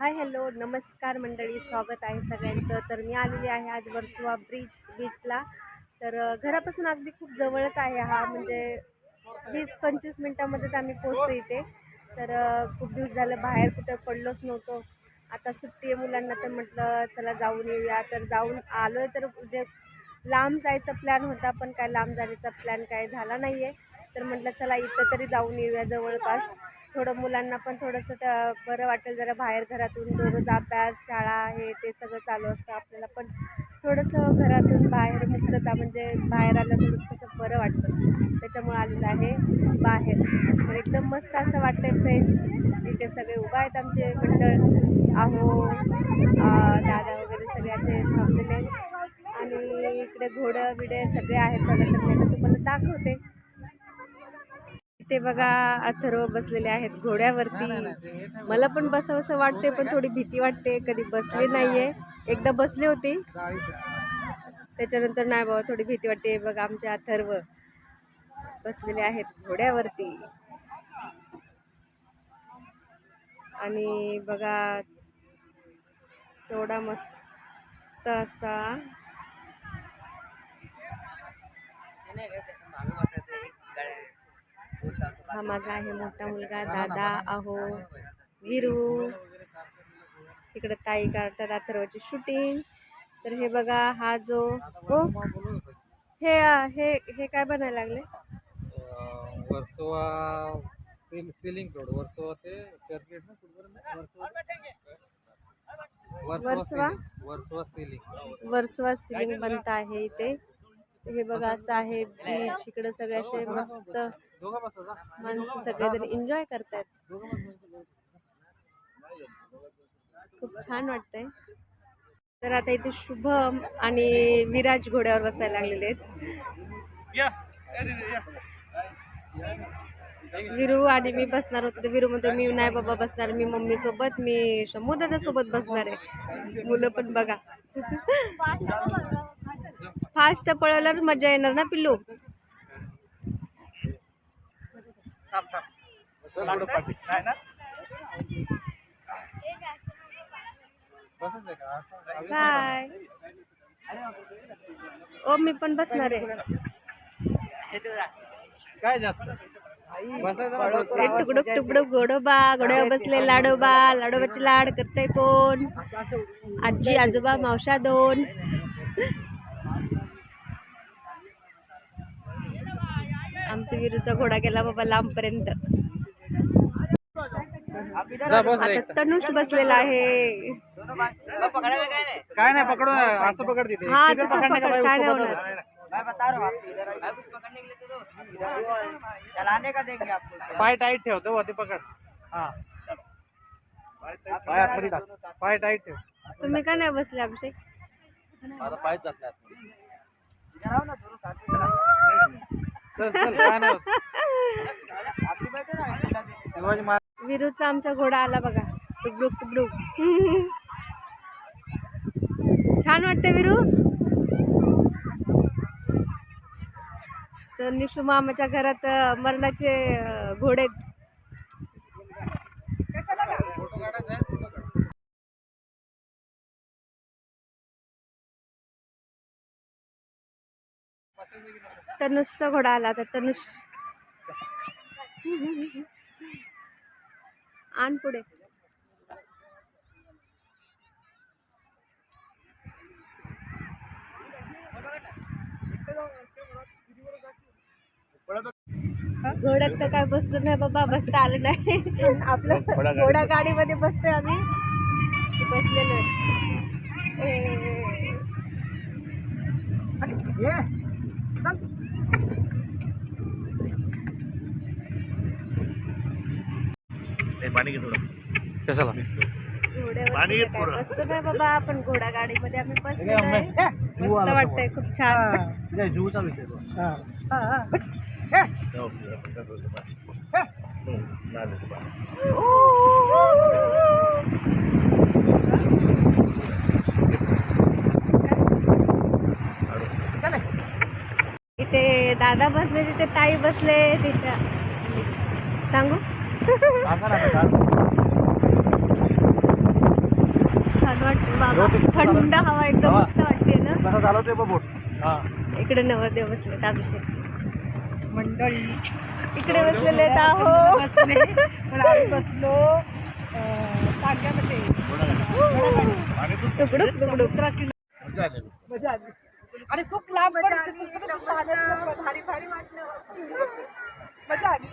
Hi hello नमस्कार मंडळी स्वागत आहे सगळ्यांचं. तर मी आलेली आहे आज वर्सुवा ब्रिज बीचला तर घरापासून अगदी खूप जवळच आहे हा. म्हणजे वीस पंचवीस मिनटामध्येच आम्ही पोचतो इथे. तर खूप दिवस झालं बाहेर कुठं पडलोच नव्हतो. आता सुट्टी आहे मुलांना तर म्हटलं चला जाऊन येऊया. तर जाऊन आलो आहे तर जे लांब जायचा प्लॅन होता पण काय लांब जाण्याचा प्लॅन काय झाला नाही आहे तर म्हटलं चला इथं तरी जाऊन येऊया जवळपास. थोडं मुलांना पण थोडंसं त्या बरं वाटेल जरा बाहेर घरातून दररोज अभ्यास शाळा हे ते सगळं चालू असतं. आपल्याला पण थोडंसं घरातून बाहेर मुक्तता म्हणजे बाहेर आलं थोडंसं कसं बरं वाटतं. त्याच्यामुळे आलेलं आहे बाहेर. तर एकदम मस्त असं वाटतंय फ्रेश इथे सगळे उभा आहेत आमचे मंडळ. आहो दादा वगैरे सगळे असे थांबलेले आणि इकडे घोडं बिडे सगळे आहेत. बघा तर तुम्हाला दाखवते. इथे बघा अथर्व बसलेले आहेत घोड्यावरती. मला पण बसावंसं वाटते पण थोडी भीती वाटते. कधी बसले नाहीये. एकदा बसले होते. त्याच्यानंतर नाही बाबा थोडी भीती वाटते. बघा आमचे अथर्व बसलेले आहेत घोड्यावरती. आणि बघा तेवढा मस्त असा हा माझा आहे मोठा मुलगा दादा अहो विरू. तिकडे ताई काढतात अथर्वची शूटिंग तर हे बघा हा जो हो? हे हे हे काय बनायला लागले? Versova sea sea link road Versova ते चर्चगेट ना कुठपर्यंत? Versova Versova? Sea link. Versova sea link. बनत आहे इथे. हे बघा असं आहे बीच इकडे सगळे असे मस्त माणसं सगळेजण एन्जॉय करतायत. खूप छान वाटतंय. तर आता इथे शुभम आणि विराज घोड्यावर बसायला लागलेले आहेत. विरू आणि मी बसणार होते. तर विरू म्हणतो मी नाही बाबा बसणार मी मम्मी सोबत मी शंभू दादा सोबत बसणार आहे. मुलं पण बघा. फास्ट पळवल्यावर मजा येणार ना पिल्लू? बाय. ओ मी पण बसणार आहे. काय जास्त. हे टुकडुक टुकडुक घोडोबा घोड्यावर बसले लाडोबा लाडोबाचे लाड करते कोण? आजी आजोबा मावशा दोन. आमच्या विरूचा घोडा गेला बाबा लांबपर्यंत. आता तनुष बसलेला आहे. काय नाही पकडू असं पकड तिथे. हा तसं पकड काय नाही होणार. हूँ पाय टाईट ठेव तो वरती पकड. हा. पाय आतमध्ये टाक. पाय टाईट ठेव. तुम्ही का नाही बसले अभिषेक? माझा पाय जात इधर आओ ना दोनों साथ में चला चल चल काय नाही होत. विरूचा आमचा घोडा आला बघा. टुकडुक टुकडुक छान वाटते विरू. तर निशू मामाच्या घरात मरणाचे घोडे घोडे आहेत. फोटो काढायचा आहे? फोटो काढ. तनुषचा घोडा आला आता तनुष. आण पुढे. घोड्यात तर काय बसलो नाही बाबा बसता आलं नाही. आपलं घोडा गाडीमध्ये बसतोय आम्ही. बसलेलो आहे. ए, ये कशाला? घोड्यावर काय बसतो नाही बाबा आपण घोडा गाडीमध्ये आम्ही बसलेलो आहे. मस्त वाटतंय खूप छान. जीवचा विषय तो. इथे दादा बसले तिथे ताई बसले तिथे सांगू? सांगा ना आता काय? बाबा. थंड हवा एकदम मस्त वाटते ना? कसा चालवतोय बघ बोट. हा. इकडे नवरदेव बसलेत अभिषेक. मंडळी. इकडे बसलेले आहेत आहो. पण आम्ही बसलो सांग्यामध्ये तुकडुक तुकडुक मजा आली आणि खूप लांब पण भारी भारी वाटलं मजा आली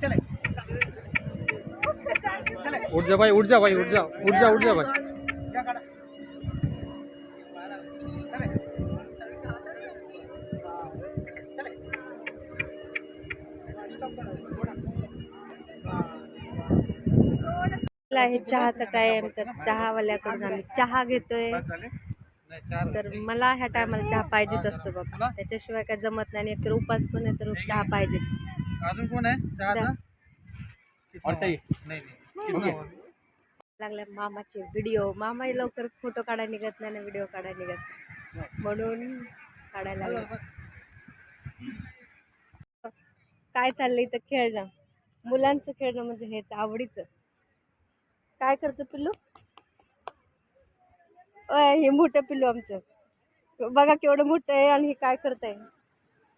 चला चले उठ जा भाई उठ जा भाई उठ जा उठ जा उठ जा भाई. आहे चहाचा टाइम तर चहावाल्याकडून आम्ही चहा घेतोय. तर मला ह्या टायमाला चहा पाहिजेच असतो बाबा त्याच्याशिवाय काय जमत नाही आणि तर उपास पण आहे तर चहा पाहिजेच. अजून कोण आहे? कितना? लागल्या मामाचे व्हिडिओ मामा लवकर फोटो काढायला निघत नाही ना व्हिडिओ काढायला निघत. म्हणून काढायला लागले. काय चाललंय इथं खेळणं? मुलांचं खेळणं म्हणजे हेच आवडीचं. काय करतो पिल्लू? अय हे मोठं पिल्लू आमचं. बघा केवढं मोठं आहे आणि हे काय करतंय.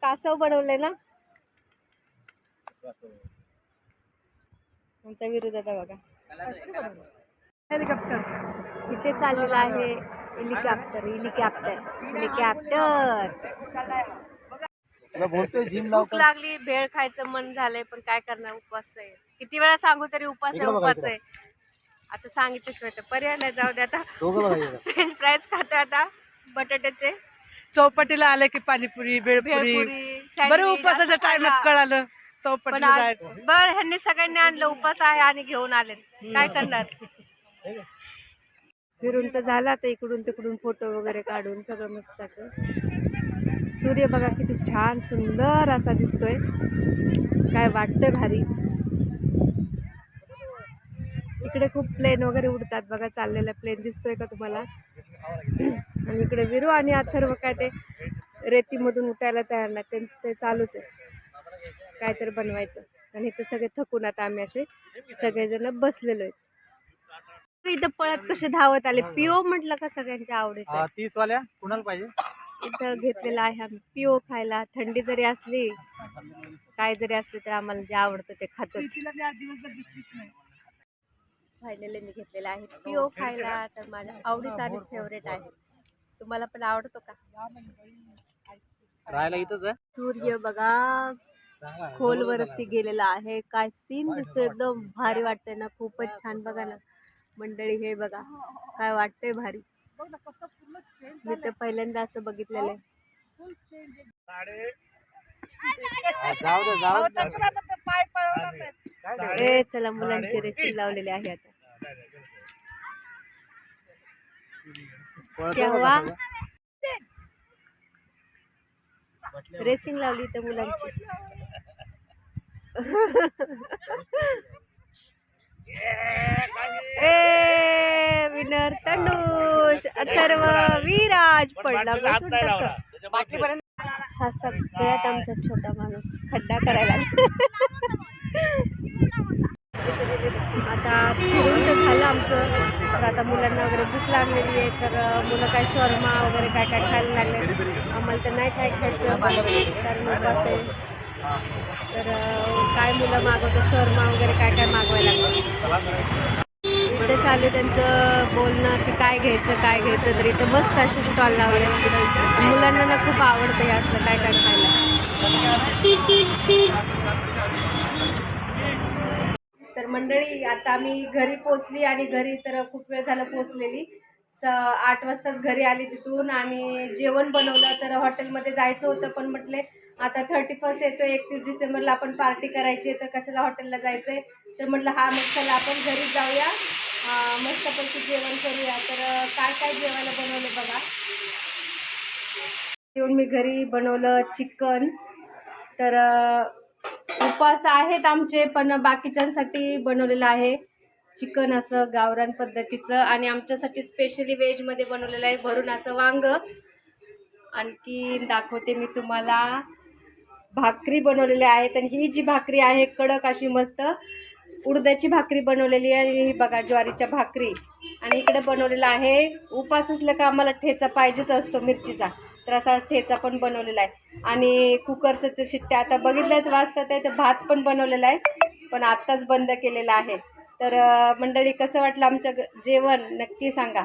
कासव बनवलंय ना? आमचा विरोध आता बघा. हेलिकॉप्टर. इथे चाललेलं आहे हेलिकॉप्टर हेलिकॉप्टर हेलिकॉप्टर. भूक लागली भेळ खायचं मन झालंय पण काय करणार उपवास आहे. किती वेळा सांगू तरी उपवास आहे उपवास आहे. आता सांगितल्याशिवाय तर पर्याय नाही जाऊ दे आता. फ्रेंच फ्राईज खातो आता बटाट्याचे. चौपाटीला आलं की पाणीपुरी भेळपुरी. भेळपुरी बरं टाइमात खायला. कळालं. पण चौपाटीला आज जायचं. बर ह्यांनी सगळ्यांनी आणलं उपास आहे आणि घेऊन आले. काय करणार? फिरून तर झाला तर इकडून तिकडून फोटो वगैरे काढून सगळं मस्त असं. सूर्य बघा किती छान सुंदर असा दिसतोय. काय वाटतंय भारी. इकडे खूप प्लेन वगैरे उडतात बघा चाललेला प्लेन दिसतोय का तुम्हाला? आणि इकडे विरू आणि अथर्व काय ते रेतीमधून उठायला तयार नाही त्यांचं ते चालूच आहे. काहीतरी बनवायचं. आणि इथं सगळे थकून आता आम्ही असे सगळेजण बसलेलो आहेत. इथं पळत कसे धावत आले? पिओ म्हटलं का सगळ्यांच्या आवडीचं? हा तीस वाल्या कुणाला पाहिजे? इथं घेतलेलं आहे आम्ही. पिओ खायला. थंडी जरी असली काय जरी असले तर आम्हाला जे आवडतं ते खातोच. फायनली मी घेतलेला आहे. पिओ खायला. तर माझ्या आवडीचा आणि फेवरेट आहे. तुम्हाला पण आवडतो का? राहायला इथंच सूर्य बघा. खोलवरती गेलेला आहे. काय सीन दिसतो एकदम भारी वाटतंय ना. खूपच छान बघा ना. मंडळी हे बघा. काय वाटतंय भारी. मी तर पहिल्यांदा असं बघितलेलं आहे. हा, ए चला मुलांची रेसिंग लावलेली आहे आता. केव्हा. रेसिंग लावली तर मुलांची. ए विनर तनुष अथर्व विराज पडला बसून. हा सगळ्यात आमचा छोटा माणूस खड्डा करायला आता फिरून तर झालं आमचं. तर आता मुलांना वगैरे भूक लागलेली आहे तर मुलं काय शॉर्मा वगैरे काय काय खायला लागले. आम्हाला तर नाही काय खायचं. कारण उपास आहे. तर काय मुलं मागवतं? शर्मा वगैरे काय काय मागवायला लागलं इथे चालू त्यांचं बोलणं की काय घ्यायचं काय घ्यायचं तर इथं मस्त असे स्टॉल लावले. मुलांना ना खूप आवडतं हे असलं काय काय खायला. तर मंडळी आता आम्ही घरी पोचली आणि घरी तर खूप वेळ झालं पोचलेली स आठ वाजताच घरी आली तिथून आणि जेवण बनवलं तर हॉटेलमध्ये जायचं होतं पण म्हटले आता थर्टी फर्स्ट येतो एकतीस डिसेंबरला आपण पार्टी करायची आहे तर कशाला हॉटेलला जायचं आहे तर म्हटलं हा मग चला आपण घरी जाऊया. अं, मस्तपैकी जेवण करूया. तर काय काय जेवायला बनवलं बघा? येऊन मी घरी बनवलं चिकन तर उपास उपवास आहेत आमचे पण बाकीच्यांसाठी बनवलेलं आहे. चिकन असं गावरान पद्धतीचं. आणि आमच्यासाठी स्पेशली व्हेजमध्ये बनवलेलं आहे भरून असं वांग. आणखी दाखवते मी तुम्हाला. भाकरी बनवलेल्या आहेत आणि ही जी भाकरी आहे कडक अशी मस्त उडद्याची भाकरी बनवलेली आहे. ही बघा ज्वारीच्या भाकरी. आणि इकडे बनवलेला आहे. उपास असलं का आम्हाला ठेचा पाहिजेच असतो मिरचीचा. तर असा ठेचा पण बनवलेला आहे. आणि कुकरचं ते शिट्ट्या आता बघितल्याच वाजतात आहे तर भात पण बनवलेला आहे. पण आत्ताच बंद केलेला आहे. तर मंडळी कसं वाटलं आमचं जेवण? नक्की सांगा.